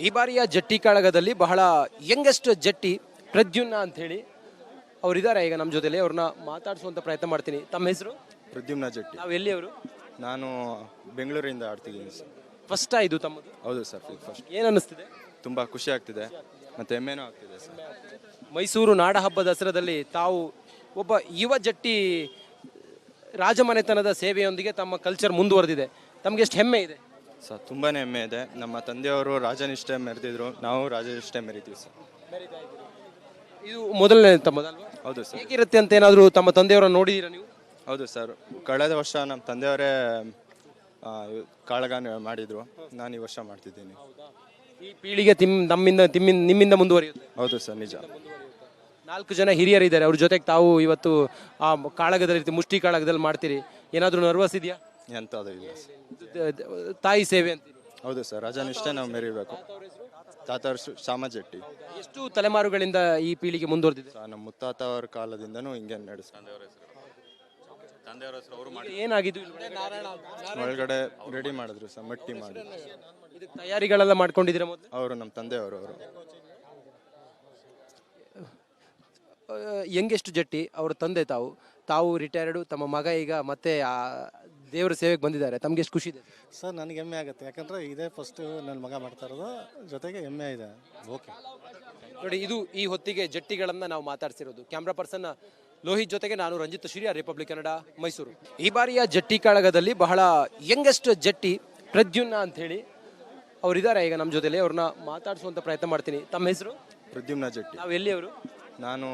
ಈ ಬಾರಿಯ ಜಟ್ಟಿ ಕಾಳಗದಲ್ಲಿ ಬಹಳ ಯಂಗೆಸ್ಟ್ ಜಟ್ಟಿ ಪ್ರದ್ಯುಮ್ನ ಅಂತ ಹೇಳಿ ಅವರಿದ್ದಾರೆ. ಈಗ ನಮ್ಮ ಜೊತೆಲಿ ಅವ್ರನ್ನ ಮಾತಾಡಿಸುವಂತ ಪ್ರಯತ್ನ ಮಾಡ್ತೀನಿ. ತಮ್ಮ ಹೆಸರು? ಪ್ರದ್ಯುಮ್ನ ಜಟ್ಟಿ. ನಾವು ಎಲ್ಲಿ ಅವರು? ನಾನು ಬೆಂಗಳೂರಿಂದ ಆಡ್ತಿದ್ದೀನಿ ಸರ್. ಫಸ್ಟ್ ಇದು ತಮ್ಮದು? ಹೌದು ಸರ್ ಫಸ್ಟ್ ಏನು ಅನ್ನಿಸ್ತಿದೆ? ತುಂಬ ಖುಷಿ ಆಗ್ತಿದೆ ಮತ್ತು ಹೆಮ್ಮೆನೂ ಆಗ್ತಿದೆ ಸರ್. ಮೈಸೂರು ನಾಡ ಹಬ್ಬ ದಸರಾದಲ್ಲಿ ತಾವು ಒಬ್ಬ ಯುವ ಜಟ್ಟಿ ರಾಜಮನೆತನದ ಸೇವೆಯೊಂದಿಗೆ ತಮ್ಮ ಕಲ್ಚರ್ ಮುಂದುವರೆದಿದೆ. ತಮಗೆ ಎಷ್ಟು ಹೆಮ್ಮೆ ಇದೆ? ಸರ್ ತುಂಬಾ ಹೆಮ್ಮೆ ಇದೆ. ನಮ್ಮ ತಂದೆಯವರು ರಾಜನಿಷ್ಠೆ ಮೆರೆದಿದ್ರು. ನಾವು ರಾಜನಿಷ್ಠೆ ಮೆರಿತೀವಿ ಸರ್. ಇದು ಮೊದಲನೇ ತಮ್ಮದಲ್ವಾ ಹೌದು ಸರ್. ಹೇಗಿರುತ್ತೆ ಅಂತ ಏನಾದರೂ ತಮ್ಮ ತಂದೆಯವರ ನೋಡಿದ್ದೀರಾ ನೀವು? ಹೌದು ಸರ್. ಕಳೆದ ವರ್ಷ ನಮ್ಮ ತಂದೆಯವರೇ ಆ, ಕಾಳಗ ಮಾಡಿದ್ರು. ನಾನು ಈ ವರ್ಷ ಮಾಡ್ತಿದ್ದೀನಿ. ಈ ಪೀಳಿಗೆ ತಿಮ್ ನಮ್ಮಿಂದ ತಿಮ್ಮಿಂದ ನಿಮ್ಮಿಂದ ಮುಂದುವರಿಯುತ್ತೆ? ಹೌದು ಸರ್. ನಿಜ. ನಾಲ್ಕು ಜನ ಹಿರಿಯರಿದ್ದಾರೆ. ಅವ್ರ ಜೊತೆಗೆ ತಾವು ಇವತ್ತು ಆ ಕಾಳಗದಲ್ಲಿ ಮುಷ್ಟಿ ಕಾಳಗದಲ್ಲಿ ಮಾಡ್ತೀರಿ. ಏನಾದರೂ ನರ್ವಸ್ ಇದೆಯಾ? ಎಂಥದ್ದು ಇಲ್ಲ ಸರ್. ದ- ದ- ತಾಯಿ ಸೇವೆ ಅಂತ ಹೌದು ಸರ್ ರಾಜನಿಷ್ಠೆ ನಾವು ಮೆರಿಬೇಕು ತಾತವ್ರ ಶ್ಯಾಮ ಜಟ್ಟಿ. ಎಷ್ಟು ತಲೆಮಾರುಗಳಿಂದ ಈ ಪೀಳಿಗೆ ಮುಂದುವರೆದಿದೆ? ಸರ್ ನಮ್ಮ ಮುತ್ತಾತ ಅವ್ರ ಕಾಲದಿಂದನೂ ಹಿಂಗೆ ನಡೆಸ್ಕೊಂಡು ಏನಾಗಿದ್ದು ಒಳಗಡೆ ರೆಡಿ ಮಾಡಿದ್ರು ಸರ್ ಮಟ್ಟಿ ಮಾಡಿ ತಯಾರಿಗಳೆಲ್ಲ ಮಾಡ್ಕೊಂಡಿದ್ದೀರಾ ಮೊದಲು? ಅವರು ನಮ್ಮ ತಂದೆಯವರು ಅವರು. ಯಂಗೆಸ್ಟ್ ಜಟ್ಟಿ ಅವ್ರ ತಂದೆ ತಾವು. ತಾವು ರಿಟೈರ್ಡು ತಮ್ಮ ಮಗ ಈಗ ಮತ್ತೆ ಆ ದೇವರ ಸೇವೆಗೆ ಬಂದಿದ್ದಾರೆ ತಮ್ಗೆ ಎಷ್ಟು ಖುಷಿ ಇದೆ? ಸರ್ ನನಗೆ ಹೆಮ್ಮೆ ಆಗುತ್ತೆ. ಯಾಕಂದ್ರೆ ಇದೇ ಫಸ್ಟ್ ನನ್ನ ಮಗ ಮಾಡ್ತಾ ಇರೋದು ಜೊತೆಗೆ ಹೆಮ್ಮೆ ಇದೆ. ಓಕೆ. ನೋಡಿ ಇದು ಈ ಹೊತ್ತಿಗೆ ಜಟ್ಟಿಗಳನ್ನ ನಾವು ಮಾತಾಡ್ಸಿರೋದು. ಕ್ಯಾಮ್ರಾ ಪರ್ಸನ್ ಲೋಹಿತ್ ಜೊತೆಗೆ ನಾನು ರಂಜಿತ್ ಶ್ರೀ ರಿಪಬ್ಲಿಕ್ ಕನ್ನಡ ಮೈಸೂರು. ಈ ಬಾರಿಯ ಜಟ್ಟಿ ಕಾಳಗದಲ್ಲಿ ಬಹಳ ಯಂಗೆಸ್ಟ್ ಜಟ್ಟಿ ಪ್ರದ್ಯುಮ್ನ ಅಂತ ಹೇಳಿ ಅವರಿದ್ದಾರೆ. ಈಗ ನಮ್ಮ ಜೊತೆಲಿ ಅವ್ರನ್ನ ಮಾತಾಡಿಸುವಂತ ಪ್ರಯತ್ನ ಮಾಡ್ತೀನಿ. ತಮ್ಮ ಹೆಸರು? ಪ್ರದ್ಯುಮ್ನ ಜಟ್ಟಿ. ನಾವು ಎಲ್ಲಿ ಅವರು? ನಾನು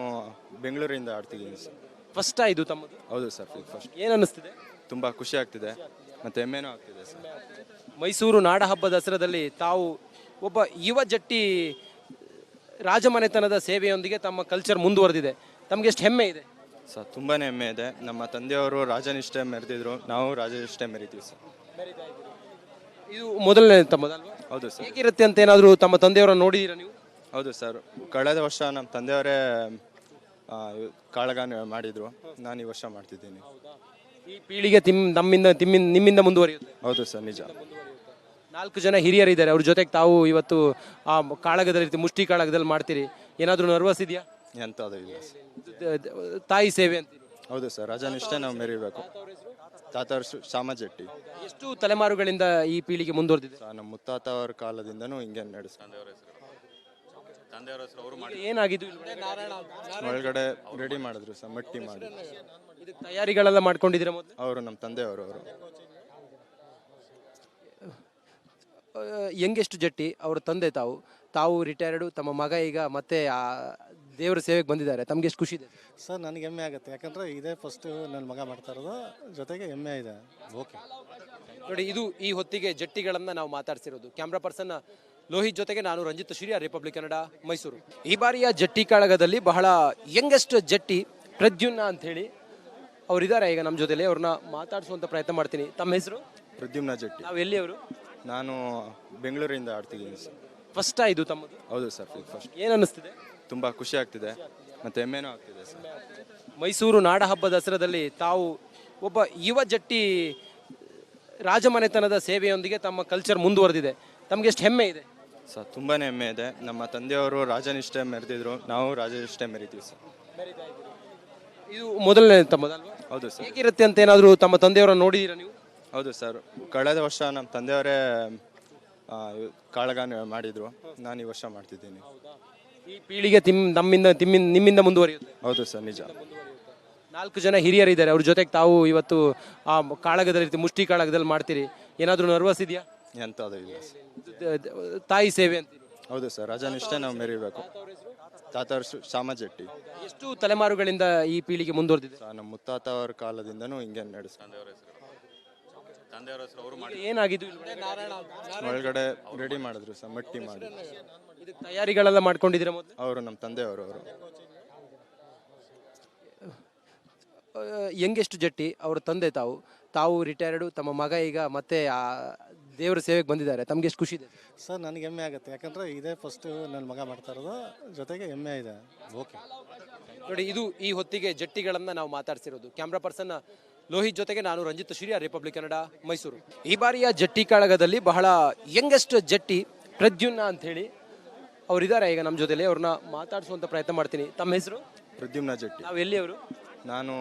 ಬೆಂಗಳೂರಿಂದ ಆಡ್ತಿದ್ದೀನಿ ಸರ್. ಫಸ್ಟ್ ಇದು ತಮ್ಮದು? ಹೌದು ಸರ್ ಫಸ್ಟ್ ಏನು ಅನ್ನಿಸ್ತಿದೆ? ತುಂಬ ಖುಷಿ ಆಗ್ತಿದೆ ಮತ್ತು ಹೆಮ್ಮೆನೂ ಆಗ್ತಿದೆ ಸರ್. ಮೈಸೂರು ನಾಡ ಹಬ್ಬ ದಸರಾದಲ್ಲಿ ತಾವು ಒಬ್ಬ ಯುವ ಜಟ್ಟಿ ರಾಜಮನೆತನದ ಸೇವೆಯೊಂದಿಗೆ ತಮ್ಮ ಕಲ್ಚರ್ ಮುಂದುವರೆದಿದೆ. ತಮಗೆ ಎಷ್ಟು ಹೆಮ್ಮೆ ಇದೆ? ಸರ್ ತುಂಬಾ ಹೆಮ್ಮೆ ಇದೆ. ನಮ್ಮ ತಂದೆಯವರು ರಾಜನಿಷ್ಠೆ ಮೆರೆದಿದ್ರು ನಾವು ರಾಜನಿಷ್ಠೆ ಮೆರಿತೀವಿ ಸರ್. ಇದು ಮೊದಲನೇ ತಮ್ಮದಲ್ವಾ? ಹೌದು ಸರ್. ಹೇಗಿರುತ್ತೆ ಅಂತ ಏನಾದರೂ ತಮ್ಮ ತಂದೆಯವರ ನೋಡಿದ್ದೀರಾ ನೀವು? ಹೌದು ಸರ್. ಕಳೆದ ವರ್ಷ ನಮ್ಮ ತಂದೆಯವರೇ ಕಾಳಗ ಮಾಡಿದ್ರು. ನಾನು ಈ ವರ್ಷ ಮಾಡ್ತಿದ್ದೀನಿ. ಈ ಪೀಳಿಗೆ ತಿಮ್ ನಮ್ಮಿಂದ ತಿಮ್ಮಿಂದ ನಿಮ್ಮಿಂದ ಮುಂದುವರಿಯುತ್ತೆ. ಹೌದು ಸರ್ ನಿಜ. ನಾಲ್ಕು ಜನ ಹಿರಿಯರಿದ್ದಾರೆ ಅವ್ರ ಜೊತೆಗೆ ತಾವು ಇವತ್ತು ಆ ಕಾಳಗದಲ್ಲಿ ರೀತಿ ಮುಷ್ಟಿ ಕಾಳಗದಲ್ಲಿ ಮಾಡ್ತೀರಿ. ಏನಾದರೂ ನರ್ವಸ್ ಇದೆಯಾ? ಎಂಥದ್ದು ಇಲ್ಲ ಸರ್. ದ- ದ- ತಾಯಿ ಸೇವೆ ಅಂತ ಹೌದು ಸರ್ ರಾಜನಿಷ್ಠೆ ನಾವು ಮೆರಿಬೇಕು. ತಾತವ್ರ ಶ್ಯಾಮ ಜಟ್ಟಿ. ಎಷ್ಟು ತಲೆಮಾರುಗಳಿಂದ ಈ ಪೀಳಿಗೆ ಮುಂದುವರೆದಿದೆ? ಸರ್ ನಮ್ಮ ಮುತ್ತಾತ ಅವ್ರ ಕಾಲದಿಂದನೂ ಹಿಂಗೆ ನಡೆಸ್ಕೊಂಡು ಏನಾಗಿದ್ದು ಒಳಗಡೆ? ರೆಡಿ ಮಾಡಿದ್ರು ಸರ್ ಮಟ್ಟಿ ಮಾಡಿ ಇದು ತಯಾರಿಗಳೆಲ್ಲ ಮಾಡ್ಕೊಂಡಿದ್ದೀರಾ ಮೊದಲು? ಅವರು ನಮ್ಮ ತಂದೆಯವರು ಅವರು. ಯಂಗೆಸ್ಟ್ ಜಟ್ಟಿ ಅವ್ರ ತಂದೆ ತಾವು. ತಾವು ರಿಟೈರ್ಡು ತಮ್ಮ ಮಗ ಈಗ ಮತ್ತೆ ಆ ದೇವರ ಸೇವೆಗೆ ಬಂದಿದ್ದಾರೆ. ತಮ್ಗೆ ಎಷ್ಟು ಖುಷಿ ಇದೆ? ಸರ್ ನನಗೆ ಹೆಮ್ಮೆ ಆಗುತ್ತೆ. ಯಾಕಂದ್ರೆ ಇದೇ ಫಸ್ಟ್ ನನ್ನ ಮಗ ಮಾಡ್ತಾ ಇರೋದು. ಜೊತೆಗೆ ಹೆಮ್ಮೆ ಇದೆ. ಓಕೆ. ನೋಡಿ ಇದು ಈ ಹೊತ್ತಿಗೆ ಜಟ್ಟಿಗಳನ್ನು ನಾವು ಮಾತಾಡ್ಸಿರೋದು. ಕ್ಯಾಮ್ರಾ ಪರ್ಸನ್ ಲೋಹಿತ್ ಜೊತೆಗೆ ನಾನು ರಂಜಿತ್ ಶ್ರೀ ರಿಪಬ್ಲಿಕ್ ಕನ್ನಡ ಮೈಸೂರು ಈ ಬಾರಿಯ ಜಟ್ಟಿ ಕಾಳಗದಲ್ಲಿ ಬಹಳ ಯಂಗೆಸ್ಟ್ ಜಟ್ಟಿ ಪ್ರದ್ಯುನ್ನ ಅಂತ ಹೇಳಿ ಅವರಿದ್ದಾರೆ. ಈಗ ನಮ್ಮ ಜೊತೆಲಿ ಅವ್ರನ್ನ ಮಾತಾಡಿಸುವಂತ ಪ್ರಯತ್ನ ಮಾಡ್ತೀನಿ. ತಮ್ಮ ಹೆಸರು? ಪ್ರದ್ಯುಮ್ನ ಜಟ್ಟಿ. ನಾವು ಎಲ್ಲಿ ಅವರು? ನಾನು ಬೆಂಗಳೂರಿಂದ ಆಡ್ತಿದ್ದೀನಿ ಸರ್. ಫಸ್ಟ್ ಇದು ತಮ್ಮದು? ಹೌದು ಸರ್ ಫಸ್ಟ್ ಏನು ಅನ್ನಿಸ್ತಿದೆ? ತುಂಬ ಖುಷಿ ಆಗ್ತಿದೆ ಮತ್ತು ಹೆಮ್ಮೆನೂ ಆಗ್ತಿದೆ ಸರ್. ಮೈಸೂರು ನಾಡ ಹಬ್ಬ ದಸರಾದಲ್ಲಿ ತಾವು ಒಬ್ಬ ಯುವ ಜಟ್ಟಿ ರಾಜಮನೆತನದ ಸೇವೆಯೊಂದಿಗೆ ತಮ್ಮ ಕಲ್ಚರ್ ಮುಂದುವರೆದಿದೆ. ತಮಗೆ ಎಷ್ಟು ಹೆಮ್ಮೆ ಇದೆ? ಸರ್ ತುಂಬಾ ಹೆಮ್ಮೆ ಇದೆ. ನಮ್ಮ ತಂದೆಯವರು ರಾಜನಿಷ್ಠೆ ಮೆರೆದಿದ್ರು. ನಾವು ರಾಜನಿಷ್ಠೆ ಮೆರಿತೀವಿ ಸರ್. ಇದು ಮೊದಲನೇ ತಮ್ಮದಲ್ವಾ ಹೌದು ಸರ್. ಹೇಗಿರುತ್ತೆ ಅಂತ ಏನಾದರೂ ತಮ್ಮ ತಂದೆಯವರ ನೋಡಿದ್ದೀರಾ ನೀವು? ಹೌದು ಸರ್. ಕಳೆದ ವರ್ಷ ನಮ್ಮ ತಂದೆಯವರೇ ಆ, ಕಾಳಗ ಮಾಡಿದ್ರು. ನಾನು ಈ ವರ್ಷ ಮಾಡ್ತಿದ್ದೀನಿ. ಈ ಪೀಳಿಗೆ ತಿಮ್ ನಮ್ಮಿಂದ ತಿಮ್ಮಿಂದ ನಿಮ್ಮಿಂದ ಮುಂದುವರಿಯುತ್ತೆ? ಹೌದು ಸರ್ ನಿಜ. ನಾಲ್ಕು ಜನ ಹಿರಿಯರಿದ್ದಾರೆ. ಅವ್ರ ಜೊತೆಗೆ ತಾವು ಇವತ್ತು ಆ ಕಾಳಗದಲ್ಲಿ ಮುಷ್ಟಿ ಕಾಳಗದಲ್ಲಿ ಮಾಡ್ತೀರಿ. ಏನಾದರೂ ನರ್ವಸ್ ಇದೆಯಾ? ಎಂಥದ್ದು ಇಲ್ಲ ಸರ್. ದ- ದ- ತಾಯಿ ಸೇವೆ ಅಂತ ಹೌದು ಸರ್ ರಾಜನಿಷ್ಠೆ ನಾವು ಮೆರಿಬೇಕು. ತಾತವ್ರ ಶ್ಯಾಮ ಜಟ್ಟಿ. ಎಷ್ಟು ತಲೆಮಾರುಗಳಿಂದ ಈ ಪೀಳಿಗೆ ಮುಂದುವರೆದಿದೆ? ಸರ್ ನಮ್ಮ ಮುತ್ತಾತ ಅವ್ರ ಕಾಲದಿಂದನೂ ಹಿಂಗೆ ನಡೆಸ್ಕೊಂಡು ಏನಾಗಿದ್ದು ಒಳಗಡೆ ರೆಡಿ ಮಾಡಿದ್ರು ಸರ್ ಮಟ್ಟಿ ಮಾಡಿ ಇದು ತಯಾರಿಗಳೆಲ್ಲ ಮಾಡ್ಕೊಂಡಿದ್ದೀರಾ ಮೊದಲು? ಅವರು ನಮ್ಮ ತಂದೆಯವರು ಅವರು. ಯಂಗೆಸ್ಟ್ ಜಟ್ಟಿ ಅವ್ರ ತಂದೆ ತಾವು. ತಾವು ರಿಟೈರ್ಡು ತಮ್ಮ ಮಗ ಈಗ ಮತ್ತೆ ಆ ದೇವರ ಸೇವೆಗೆ ಬಂದಿದ್ದಾರೆ ತಮ್ಗೆ ಎಷ್ಟು ಖುಷಿ ಇದೆ? ಸರ್ ನನಗೆ ಹೆಮ್ಮೆ ಆಗುತ್ತೆ. ಯಾಕಂದ್ರೆ ಇದೇ ಫಸ್ಟ್ ನನ್ನ ಮಗ ಮಾಡ್ತಾ ಇರೋದು ಜೊತೆಗೆ ಹೆಮ್ಮೆ ಇದೆ. ಓಕೆ. ನೋಡಿ ಇದು ಈ ಹೊತ್ತಿಗೆ ಜಟ್ಟಿಗಳನ್ನ ನಾವು ಮಾತಾಡ್ಸಿರೋದು. ಕ್ಯಾಮ್ರಾ ಪರ್ಸನ್ ಲೋಹಿತ್ ಜೊತೆಗೆ ನಾನು ರಂಜಿತ್ ಶ್ರೀ ರಿಪಬ್ಲಿಕ್ ಕನ್ನಡ ಮೈಸೂರು. ಈ ಬಾರಿಯ ಜಟ್ಟಿ ಕಾಳಗದಲ್ಲಿ ಬಹಳ ಯಂಗೆಸ್ಟ್ ಜಟ್ಟಿ ಪ್ರದ್ಯುಮ್ನ ಅಂಥೇಳಿ ಅವರಿದ್ದಾರೆ. ಈಗ ನಮ್ಮ ಜೊತೆಲಿ ಅವ್ರನ್ನ ಮಾತಾಡಿಸುವಂಥ ಪ್ರಯತ್ನ ಮಾಡ್ತೀನಿ. ತಮ್ಮ ಹೆಸರು? ಪ್ರದ್ಯುಮ್ನ ಜಟ್ಟಿ. ನಾವು ಎಲ್ಲಿ ಅವರು? ನಾನು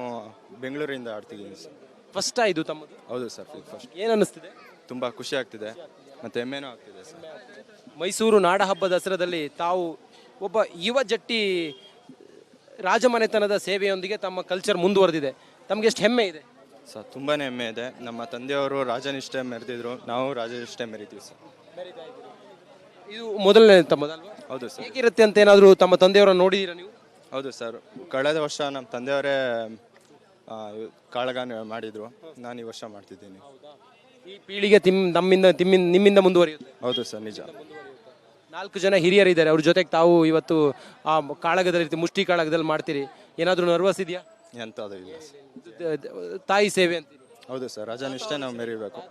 ಬೆಂಗಳೂರಿಂದ ಆಡ್ತಿದ್ದೀನಿ ಸರ್. ಫಸ್ಟ್ ಇದು ತಮ್ಮದು? ಹೌದು ಸರ್ ಫಸ್ಟ್ ಏನು ಅನ್ನಿಸ್ತಿದೆ? ತುಂಬ ಖುಷಿ ಆಗ್ತಿದೆ ಮತ್ತು ಹೆಮ್ಮೆನೂ ಆಗ್ತಿದೆ ಸರ್. ಮೈಸೂರು ನಾಡ ಹಬ್ಬ ದಸರಾದಲ್ಲಿ ತಾವು ಒಬ್ಬ ಯುವ ಜಟ್ಟಿ ರಾಜಮನೆತನದ ಸೇವೆಯೊಂದಿಗೆ ತಮ್ಮ ಕಲ್ಚರ್ ಮುಂದುವರೆದಿದೆ. ತಮಗೆ ಎಷ್ಟು ಹೆಮ್ಮೆ ಇದೆ? ಸರ್ ತುಂಬಾ ಹೆಮ್ಮೆ ಇದೆ. ನಮ್ಮ ತಂದೆಯವರು ರಾಜನಿಷ್ಠೆ ಮೆರೆದಿದ್ರು ನಾವು ರಾಜನಿಷ್ಠೆ ಮೆರಿತೀವಿ ಸರ್. ಇದು ಮೊದಲನೇ ತಮ್ಮದಲ್ವಾ? ಹೌದು ಸರ್. ಹೇಗಿರುತ್ತೆ ಅಂತ ಏನಾದರೂ ತಮ್ಮ ತಂದೆಯವರ ನೋಡಿದ್ದೀರಾ ನೀವು? ಹೌದು ಸರ್. ಕಳೆದ ವರ್ಷ ನಮ್ಮ ತಂದೆಯವರೇ ಆ, ಇವ್- ಕಾಳಗ ಮಾಡಿದ್ರು. ನಾನು ಈ ವರ್ಷ ಮಾಡ್ತಿದ್ದೀನಿ. ಈ ಪೀಳಿಗೆ ತಿಮ್ ನಮ್ಮಿಂದ ತಿಮ್ಮಿಂದ ನಿಮ್ಮಿಂದ ಮುಂದುವರಿಯುತ್ತೆ. ಹೌದು ಸರ್ ನಿಜ. ನಾಲ್ಕು ಜನ ಹಿರಿಯರಿದ್ದಾರೆ ಅವ್ರ ಜೊತೆಗೆ ತಾವು ಇವತ್ತು ಆ ಕಾಳಗದಲ್ಲಿ ಮುಷ್ಟಿ ಕಾಳಗದಲ್ಲಿ ಮಾಡ್ತೀರಿ. ಏನಾದರೂ ನರ್ವಸ್ ಇದೆಯಾ? ಎಂಥದ್ದು ಇಲ್ಲ ಸರ್. ದ- ತಾಯಿ ಸೇವೆ ಅಂತ ಹೌದು ಸರ್ ರಾಜನಿಷ್ಠೆ ನಾವು ಮೆರಿಬೇಕು.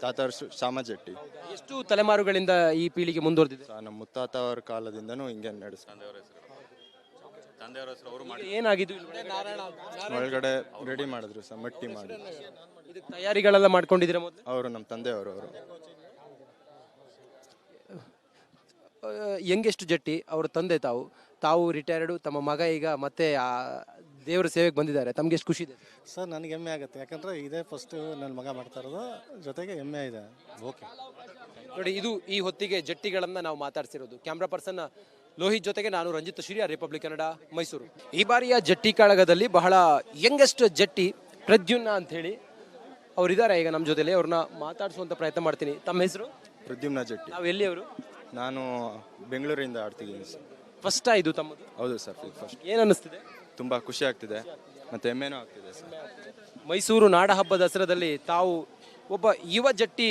ತಾತವ್ರ ಶ್ಯಾಮ ಜಟ್ಟಿ. ಎಷ್ಟು ತಲೆಮಾರುಗಳಿಂದ ಈ ಪೀಳಿಗೆ ಮುಂದುವರೆದಿದೆ? ಸರ್ ನಮ್ಮ ಮುತ್ತಾತ ಅವ್ರ ಕಾಲದಿಂದನೂ ಹಿಂಗೆ ನಡೆಸ್ಕೊಂಡು ಏನಾಗಿದ್ದು ಇಲ್ಲಿ? ಒಳಗಡೆ? ರೆಡಿ ಮಾಡಿದ್ರು ಸರ್ ಮಟ್ಟಿ ಮಾಡಿ ಇದಕ್ಕೆ ತಯಾರಿಗಳೆಲ್ಲ ಮಾಡ್ಕೊಂಡಿದ್ದೀರಾ ಮೊದಲು? ಅವರು ನಮ್ಮ ತಂದೆಯವರು ಅವರು. ಯಂಗೆಸ್ಟ್ ಜಟ್ಟಿ ಅವ್ರ ತಂದೆ ತಾವು. ತಾವು ರಿಟೈರ್ಡು ತಮ್ಮ ಮಗ ಈಗ ಮತ್ತೆ ಆ ದೇವರ ಸೇವೆಗೆ ಬಂದಿದ್ದಾರೆ. ತಮ್ಗೆ ಎಷ್ಟು ಖುಷಿ ಇದೆ? ಸರ್ ನನಗೆ ಹೆಮ್ಮೆ ಆಗುತ್ತೆ. ಯಾಕಂದ್ರೆ ಇದೇ ಫಸ್ಟ್ ನನ್ನ ಮಗ ಮಾಡ್ತಾ ಇರೋದು. ಜೊತೆಗೆ ಹೆಮ್ಮೆ ಇದೆ. ಓಕೆ ನೋಡಿ ಇದು ಈ ಹೊತ್ತಿಗೆ ಜಟ್ಟಿಗಳನ್ನ ನಾವು ಮಾತಾಡ್ಸಿರೋದು. ಕ್ಯಾಮ್ರಾ ಪರ್ಸನ್ ಲೋಹಿತ್ ಜೊತೆಗೆ ನಾನು ರಂಜಿತ್ ಶ್ರೀ ರಿಪಬ್ಲಿಕ್ ಕನ್ನಡ ಮೈಸೂರು. ಈ ಬಾರಿಯ ಜಟ್ಟಿ ಕಾಳಗದಲ್ಲಿ ಬಹಳ ಯಂಗೆಸ್ಟ್ ಜಟ್ಟಿ ಪ್ರದ್ಯುಮ್ನ ಅಂಥೇಳಿ ಅವರಿದ್ದಾರೆ. ಈಗ ನಮ್ಮ ಜೊತೆಲಿ ಅವ್ರನ್ನ ಮಾತಾಡಿಸುವಂಥ ಪ್ರಯತ್ನ ಮಾಡ್ತೀನಿ. ತಮ್ಮ ಹೆಸರು? ಪ್ರದ್ಯುಮ್ನ ಜಟ್ಟಿ. ನಾವು ಎಲ್ಲಿ ಅವರು? ನಾನು ಬೆಂಗಳೂರಿಂದ ಆಡ್ತಿದ್ದೀನಿ ಸರ್. ಫಸ್ಟ್ ಇದು ತಮ್ಮದು? ಹೌದು ಸರ್ ಫಸ್ಟ್ ಏನು ಅನ್ನಿಸ್ತಿದೆ? ತುಂಬ ಖುಷಿ ಆಗ್ತಿದೆ ಮತ್ತು ಹೆಮ್ಮೆನೂ ಆಗ್ತಿದೆ ಸರ್. ಮೈಸೂರು ನಾಡ ಹಬ್ಬ ದಸರಾದಲ್ಲಿ ತಾವು ಒಬ್ಬ ಯುವ ಜಟ್ಟಿ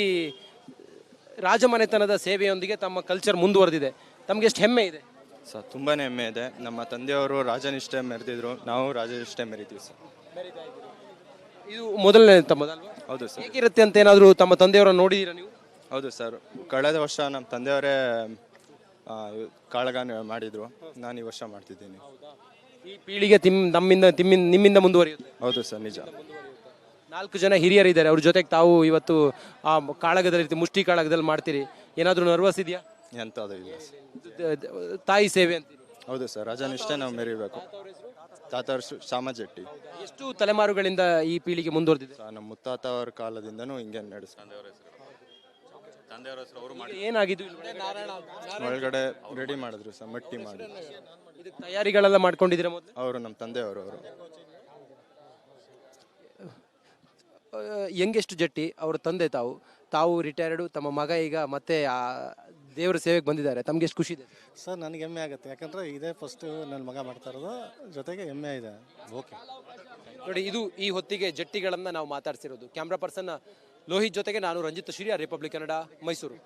ರಾಜಮನೆತನದ ಸೇವೆಯೊಂದಿಗೆ ತಮ್ಮ ಕಲ್ಚರ್ ಮುಂದುವರೆದಿದೆ. ತಮಗೆ ಎಷ್ಟು ಹೆಮ್ಮೆ ಇದೆ? ಸರ್ ತುಂಬಾ ಹೆಮ್ಮೆ ಇದೆ. ನಮ್ಮ ತಂದೆಯವರು ರಾಜನಿಷ್ಠೆ ಮೆರೆದಿದ್ರು. ನಾವು ರಾಜನಿಷ್ಠೆ ಮೆರಿತೀವಿ ಸರ್. ಇದು ಮೊದಲನೇ ತಮ್ಮದಲ್ವಾ ಹೌದು ಸರ್. ಹೇಗಿರುತ್ತೆ ಅಂತ ಏನಾದರೂ ತಮ್ಮ ತಂದೆಯವರ ನೋಡಿದ್ದೀರಾ ನೀವು? ಹೌದು ಸರ್. ಕಳೆದ ವರ್ಷ ನಮ್ಮ ತಂದೆಯವರೇ ಆ, ಇವ್- ಕಾಳಗ ಮಾಡಿದ್ರು. ನಾನು ಈ ವರ್ಷ ಮಾಡ್ತಿದ್ದೀನಿ. ಈ ಪೀಳಿಗೆ ತಿಮ್ ನಮ್ಮಿಂದ ತಿಮ್ಮಿಂದ ನಿಮ್ಮಿಂದ ಮುಂದುವರಿಯುತ್ತೆ? ಹೌದು ಸರ್. ನಿಜ. ನಾಲ್ಕು ಜನ ಹಿರಿಯರಿದ್ದಾರೆ. ಅವ್ರ ಜೊತೆಗೆ ತಾವು ಇವತ್ತು ಆ ಕಾಳಗದಲ್ಲಿ ಮುಷ್ಟಿ ಕಾಳಗದಲ್ಲಿ ಮಾಡ್ತೀರಿ. ಏನಾದರೂ ನರ್ವಸ್ ಇದೆಯಾ? ಎಂಥದ್ದು ಇಲ್ಲ ಸರ್. ದ- ದ- ತಾಯಿ ಸೇವೆ ಅಂತ ಹೌದು ಸರ್ ರಾಜನಿಷ್ಠೆ ನಾವು ಮೆರಿಬೇಕು. ತಾತವ್ರ ಶಾಮಜೆಟ್ಟಿ ಜಟ್ಟಿ. ಎಷ್ಟು ತಲೆಮಾರುಗಳಿಂದ ಈ ಪೀಳಿಗೆ ಮುಂದುವರೆದಿದೆ? ಸರ್ ನಮ್ಮ ಮುತ್ತಾತ ಅವ್ರ ಕಾಲದಿಂದನೂ ಹಿಂಗೆ ನಡೆಸ್ಕೊಂಡು ಏನಾಗಿದ್ದು ಇಲ್ಲಿ? ಒಳಗಡೆ ರೆಡಿ ಮಾಡಿದ್ರು ಸರ್ ಮಟ್ಟಿ ಮಾಡಿ ಇದಕ್ಕೆ ತಯಾರಿಗಳೆಲ್ಲ ಮಾಡ್ಕೊಂಡಿದ್ದೀರಾ ಮೊದಲು? ಅವರು ನಮ್ಮ ತಂದೆಯವರು ಅವರು. ಯಂಗೆಸ್ಟ್ ಜಟ್ಟಿ ಅವ್ರ ತಂದೆ ತಾವು. ತಾವು ರಿಟೈರ್ಡು ತಮ್ಮ ಮಗ ಈಗ ಮತ್ತೆ ಆ ದೇವರ ಸೇವೆಗೆ ಬಂದಿದ್ದಾರೆ ತಮ್ಗೆ ಎಷ್ಟು ಖುಷಿ ಇದೆ? ಸರ್ ನನಗೆ ಹೆಮ್ಮೆ ಆಗುತ್ತೆ. ಯಾಕಂದರೆ ಇದೇ ಫಸ್ಟು ನನ್ನ ಮಗ ಮಾಡ್ತಾ ಇರೋದು ಜೊತೆಗೆ ಹೆಮ್ಮೆ ಇದೆ. ಓಕೆ. ನೋಡಿ ಇದು ಈ ಹೊತ್ತಿಗೆ ಜಟ್ಟಿಗಳನ್ನ ನಾವು ಮಾತಾಡ್ಸಿರೋದು. ಕ್ಯಾಮ್ರಾ ಪರ್ಸನ್ ಲೋಹಿತ್ ಜೊತೆಗೆ ನಾನು ರಂಜಿತ್ ಶ್ರೀ ರಿಪಬ್ಲಿಕ್ ಕನ್ನಡ ಮೈಸೂರು